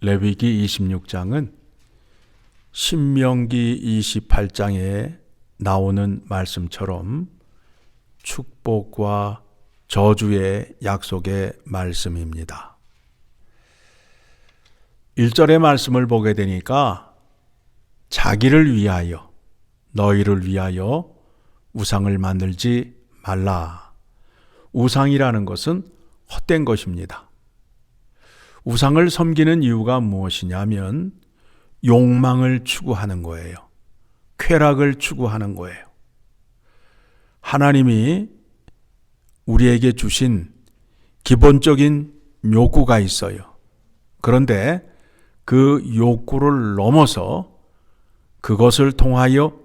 레위기 26장은 신명기 28장에 나오는 말씀처럼 축복과 저주의 약속의 말씀입니다. 1절의 말씀을 보게 되니까 자기를 위하여 너희를 위하여 우상을 만들지 말라. 우상이라는 것은 헛된 것입니다. 우상을 섬기는 이유가 무엇이냐면 욕망을 추구하는 거예요. 쾌락을 추구하는 거예요. 하나님이 우리에게 주신 기본적인 욕구가 있어요. 그런데 그 욕구를 넘어서 그것을 통하여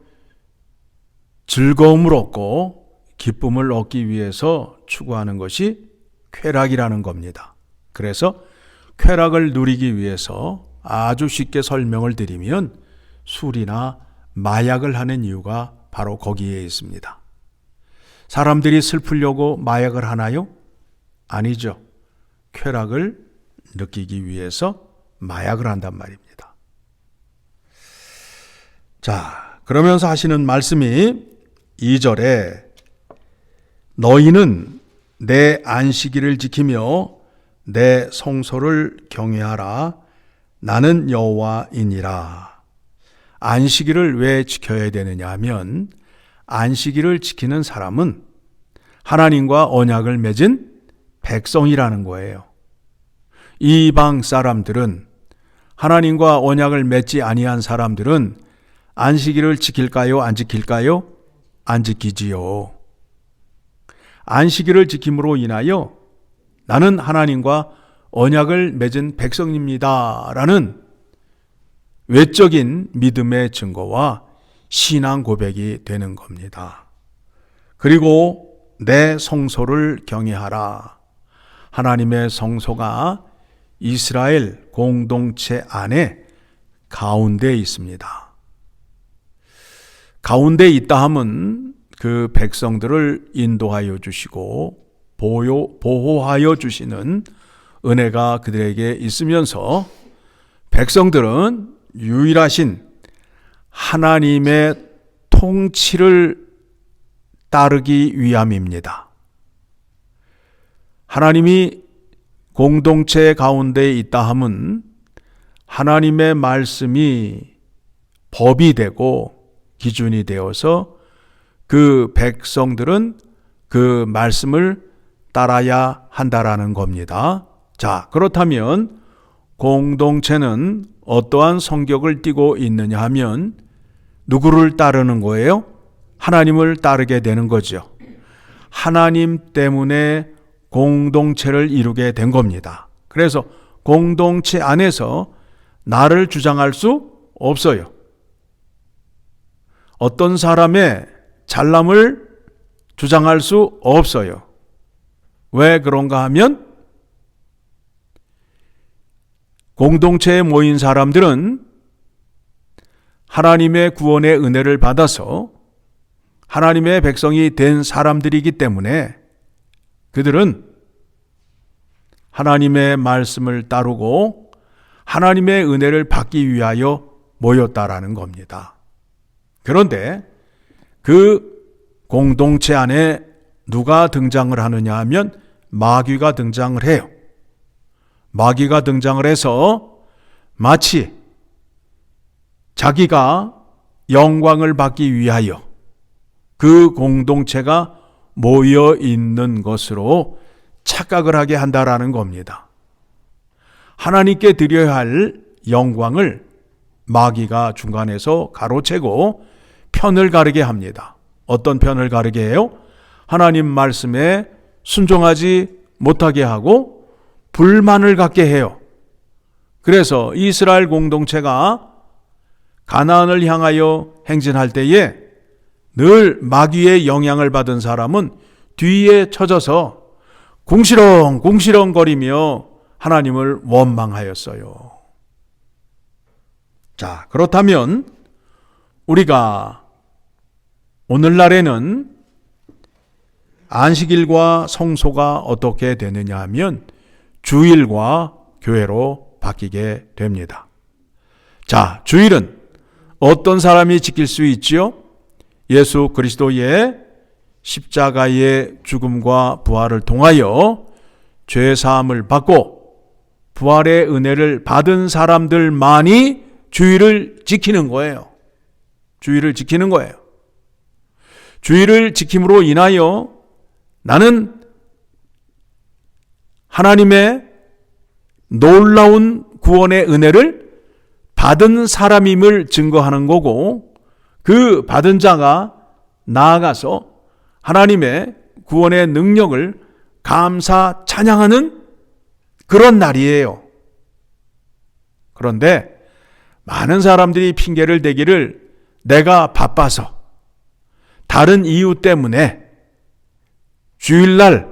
즐거움을 얻고 기쁨을 얻기 위해서 추구하는 것이 쾌락이라는 겁니다. 그래서 쾌락을 누리기 위해서 아주 쉽게 설명을 드리면 술이나 마약을 하는 이유가 바로 거기에 있습니다. 사람들이 슬프려고 마약을 하나요? 아니죠. 쾌락을 느끼기 위해서 마약을 한단 말입니다. 자, 그러면서 하시는 말씀이 2절에 너희는 내 안식일을 지키며 내 성소를 경외하라. 나는 여호와이니라. 안식일을 왜 지켜야 되느냐 하면 안식일을 지키는 사람은 하나님과 언약을 맺은 백성이라는 거예요. 이방 사람들은 하나님과 언약을 맺지 아니한 사람들은 안식일을 지킬까요? 안 지킬까요? 안 지키지요. 안식일을 지킴으로 인하여 나는 하나님과 언약을 맺은 백성입니다. 라는 외적인 믿음의 증거와 신앙 고백이 되는 겁니다. 그리고 내 성소를 경외하라. 하나님의 성소가 이스라엘 공동체 안에 가운데 있습니다. 가운데 있다 함은 그 백성들을 인도하여 주시고 보호, 보호하여 주시는 은혜가 그들에게 있으면서 백성들은 유일하신 하나님의 통치를 따르기 위함입니다. 하나님이 공동체 가운데 있다 함은 하나님의 말씀이 법이 되고 기준이 되어서 그 백성들은 그 말씀을 따라야 한다라는 겁니다. 자, 그렇다면 공동체는 어떠한 성격을 띠고 있느냐 하면 누구를 따르는 거예요? 하나님을 따르게 되는 거죠. 하나님 때문에 공동체를 이루게 된 겁니다. 그래서 공동체 안에서 나를 주장할 수 없어요. 어떤 사람의 잘남을 주장할 수 없어요. 왜 그런가 하면 공동체에 모인 사람들은 하나님의 구원의 은혜를 받아서 하나님의 백성이 된 사람들이기 때문에 그들은 하나님의 말씀을 따르고 하나님의 은혜를 받기 위하여 모였다라는 겁니다. 그런데 그 공동체 안에 누가 등장을 하느냐 하면 마귀가 등장을 해요. 마귀가 등장을 해서 마치 자기가 영광을 받기 위하여 그 공동체가 모여 있는 것으로 착각을 하게 한다라는 겁니다. 하나님께 드려야 할 영광을 마귀가 중간에서 가로채고 편을 가르게 합니다. 어떤 편을 가르게 해요? 하나님 말씀에 순종하지 못하게 하고 불만을 갖게 해요. 그래서 이스라엘 공동체가 가나안을 향하여 행진할 때에 늘 마귀의 영향을 받은 사람은 뒤에 쳐져서 궁시렁 궁시렁 거리며 하나님을 원망하였어요. 자, 그렇다면 우리가 오늘날에는 안식일과 성소가 어떻게 되느냐 하면 주일과 교회로 바뀌게 됩니다. 자, 주일은 어떤 사람이 지킬 수 있지요? 예수 그리스도의 십자가의 죽음과 부활을 통하여 죄 사함을 받고 부활의 은혜를 받은 사람들만이 주의를 지키는 거예요. 주의를 지키는 거예요. 주의를 지킴으로 인하여 나는 하나님의 놀라운 구원의 은혜를 받은 사람임을 증거하는 거고 그 받은 자가 나아가서 하나님의 구원의 능력을 감사 찬양하는 그런 날이에요. 그런데 많은 사람들이 핑계를 대기를 내가 바빠서 다른 이유 때문에 주일날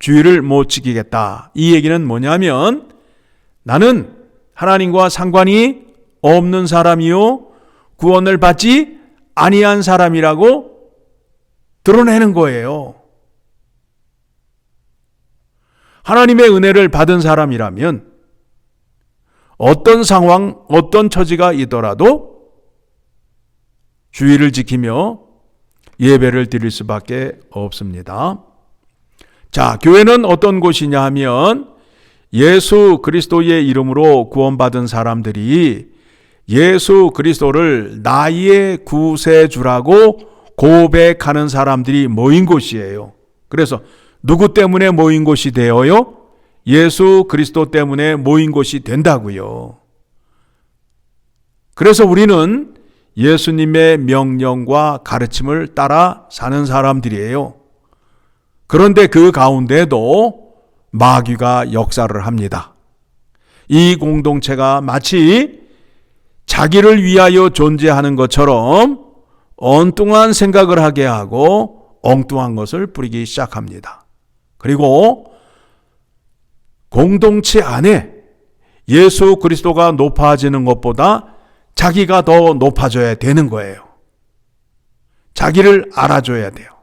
주일을 못 지키겠다. 이 얘기는 뭐냐면 나는 하나님과 상관이 없는 사람이요 구원을 받지 아니한 사람이라고 드러내는 거예요. 하나님의 은혜를 받은 사람이라면 어떤 상황, 어떤 처지가 있더라도 주의를 지키며 예배를 드릴 수밖에 없습니다. 자, 교회는 어떤 곳이냐 하면 예수 그리스도의 이름으로 구원받은 사람들이 예수 그리스도를 나의 구세주라고 고백하는 사람들이 모인 곳이에요. 그래서 누구 때문에 모인 곳이 되어요? 예수 그리스도 때문에 모인 곳이 된다고요. 그래서 우리는 예수님의 명령과 가르침을 따라 사는 사람들이에요. 그런데 그 가운데도 마귀가 역사를 합니다. 이 공동체가 마치 자기를 위하여 존재하는 것처럼 엉뚱한 생각을 하게 하고 엉뚱한 것을 뿌리기 시작합니다. 그리고 공동체 안에 예수 그리스도가 높아지는 것보다 자기가 더 높아져야 되는 거예요. 자기를 알아줘야 돼요.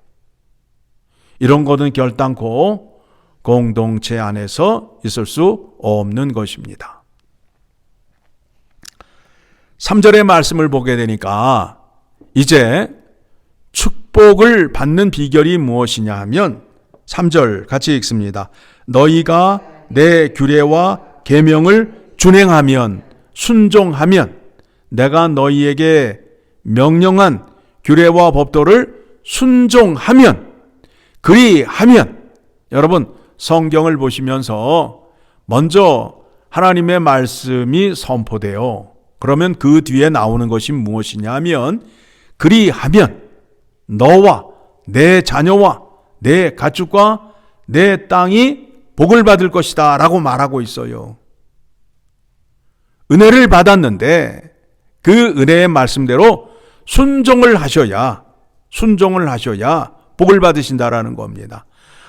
이런 것은 결단코 공동체 안에서 있을 수 없는 것입니다. 3절의 말씀을 보게 되니까 이제 축복을 받는 비결이 무엇이냐 하면 3절 같이 읽습니다. 너희가 내 규례와 계명을 준행하면 순종하면 내가 너희에게 명령한 규례와 법도를 순종하면 그리하면 여러분 성경을 보시면서 먼저 하나님의 말씀이 선포돼요. 그러면 그 뒤에 나오는 것이 무엇이냐면 그리하면 너와 내 자녀와 내 가축과 내 땅이 복을 받을 것이다 라고 말하고 있어요. 은혜를 받았는데 그 은혜의 말씀대로 순종을 하셔야 순종을 하셔야 복을 받으신다라는 겁니다.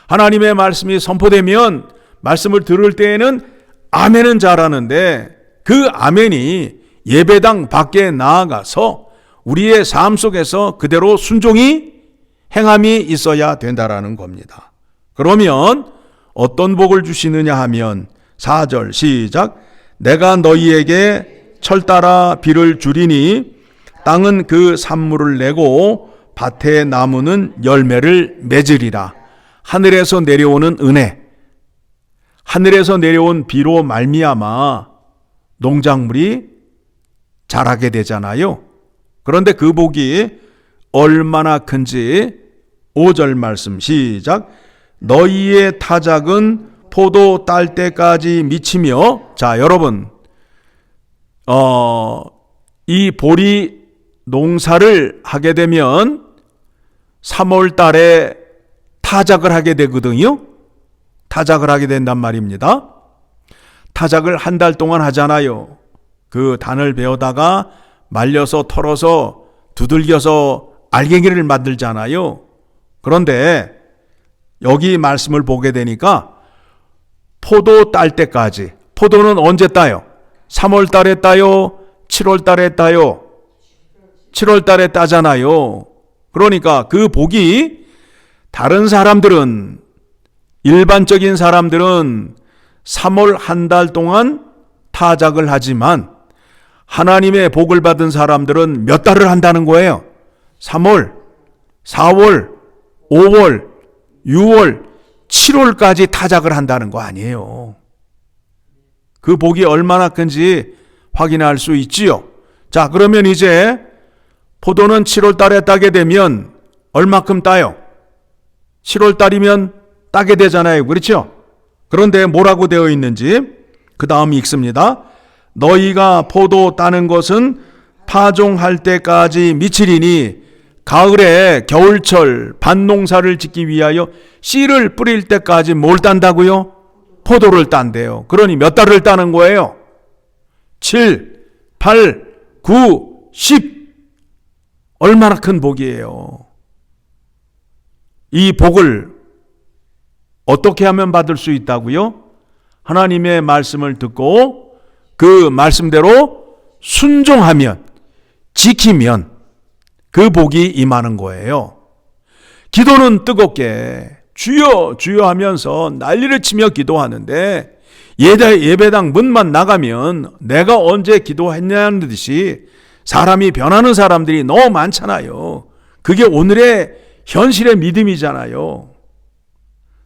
하나님의 말씀이 선포되면 말씀을 들을 때에는 아멘은 잘하는데 그 아멘이 예배당 밖에 나아가서 우리의 삶 속에서 그대로 순종이 행함이 있어야 된다라는 겁니다. 그러면 어떤 복을 주시느냐 하면 4절 시작 내가 너희에게 철 따라 비를 주리니 땅은 그 산물을 내고 밭의 나무는 열매를 맺으리라 하늘에서 내려오는 은혜 하늘에서 내려온 비로 말미암아 농작물이 자라게 되잖아요. 그런데 그 복이 얼마나 큰지 5절 말씀 시작. 너희의 타작은 포도 딸 때까지 미치며 자, 여러분. 어, 이 보리 농사를 하게 되면 3월 달에 타작을 하게 되거든요. 타작을 하게 된단 말입니다. 타작을 한 달 동안 하잖아요. 그 단을 베어다가 말려서 털어서 두들겨서 알갱이를 만들잖아요. 그런데 여기 말씀을 보게 되니까 포도 딸 때까지 포도는 언제 따요? 3월 달에 따요? 7월 달에 따요? 7월 달에 따잖아요. 그러니까 그 복이 다른 사람들은 일반적인 사람들은 3월 한 달 동안 타작을 하지만 하나님의 복을 받은 사람들은 몇 달을 한다는 거예요. 3월, 4월, 5월, 6월, 7월까지 타작을 한다는 거 아니에요. 그 복이 얼마나 큰지 확인할 수 있지요. 자, 그러면 이제 포도는 7월 달에 따게 되면 얼마큼 따요? 7월 달이면 따게 되잖아요. 그렇죠? 그런데 뭐라고 되어 있는지 그 다음 읽습니다. 너희가 포도 따는 것은 파종할 때까지 미치리니 가을에 겨울철 밭농사를 짓기 위하여 씨를 뿌릴 때까지 뭘 딴다고요? 포도를 딴대요. 그러니 몇 달을 따는 거예요? 7, 8, 9, 10. 얼마나 큰 복이에요. 이 복을 어떻게 하면 받을 수 있다고요? 하나님의 말씀을 듣고 그 말씀대로 순종하면 지키면 그 복이 임하는 거예요. 기도는 뜨겁게 주여 주여 하면서 난리를 치며 기도하는데 예배, 예배당 문만 나가면 내가 언제 기도했냐는 듯이 사람이 변하는 사람들이 너무 많잖아요. 그게 오늘의 현실의 믿음이잖아요.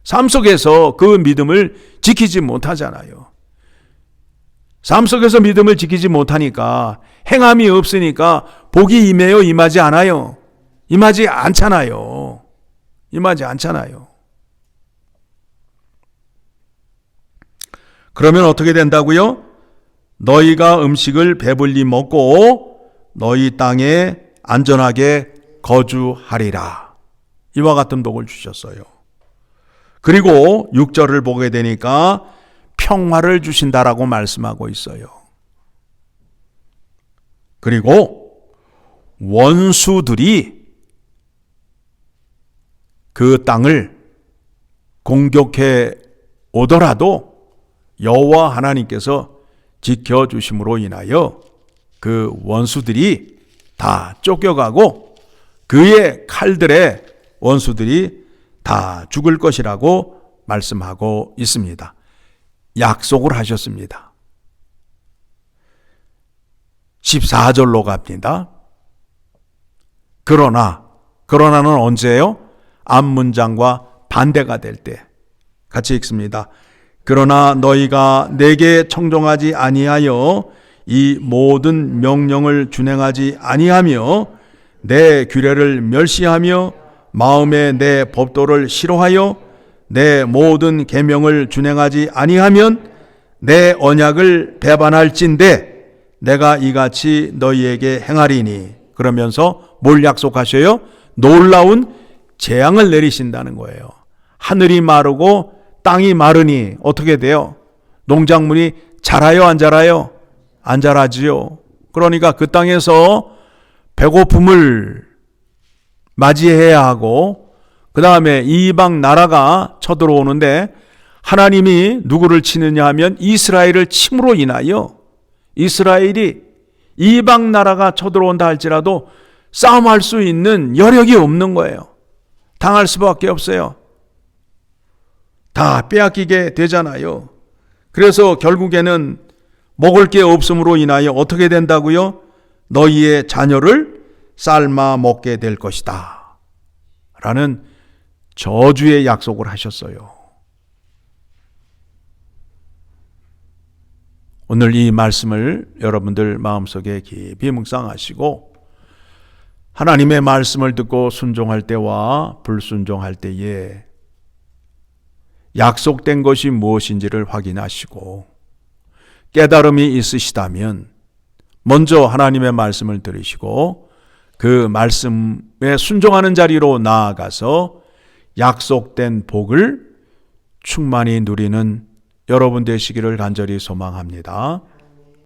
삶 속에서 그 믿음을 지키지 못하잖아요. 삶 속에서 믿음을 지키지 못하니까 행함이 없으니까 복이 임해요, 임하지 않아요. 임하지 않잖아요. 임하지 않잖아요. 그러면 어떻게 된다고요? 너희가 음식을 배불리 먹고 너희 땅에 안전하게 거주하리라. 이와 같은 복을 주셨어요. 그리고 6절을 보게 되니까 평화를 주신다라고 말씀하고 있어요. 그리고 원수들이 그 땅을 공격해 오더라도 여호와 하나님께서 지켜 주심으로 인하여 그 원수들이 다 쫓겨가고 그의 칼들의 원수들이 다 죽을 것이라고 말씀하고 있습니다. 약속을 하셨습니다. 14절로 갑니다. 그러나, 그러나는 언제요? 앞문장과 반대가 될 때. 같이 읽습니다. 그러나 너희가 내게 청종하지 아니하여 이 모든 명령을 준행하지 아니하며 내 규례를 멸시하며 마음에 내 법도를 싫어하여 내 모든 계명을 준행하지 아니하면 내 언약을 배반할진대 내가 이같이 너희에게 행하리니 그러면서 뭘 약속하셔요? 놀라운 재앙을 내리신다는 거예요. 하늘이 마르고 땅이 마르니 어떻게 돼요? 농작물이 자라요, 안 자라요? 안 자라지요. 그러니까 그 땅에서 배고픔을 맞이해야 하고 그 다음에 이방 나라가 쳐들어오는데 하나님이 누구를 치느냐 하면 이스라엘을 침으로 인하여 이스라엘이 이방 나라가 쳐들어온다 할지라도 싸움할 수 있는 여력이 없는 거예요. 당할 수밖에 없어요. 다 빼앗기게 되잖아요. 그래서 결국에는 먹을 게 없음으로 인하여 어떻게 된다고요? 너희의 자녀를 삶아 먹게 될 것이다. 라는 저주의 약속을 하셨어요. 오늘 이 말씀을 여러분들 마음속에 깊이 묵상하시고 하나님의 말씀을 듣고 순종할 때와 불순종할 때에 약속된 것이 무엇인지를 확인하시고 깨달음이 있으시다면 먼저 하나님의 말씀을 들으시고 그 말씀에 순종하는 자리로 나아가서 약속된 복을 충만히 누리는 여러분 되시기를 간절히 소망합니다.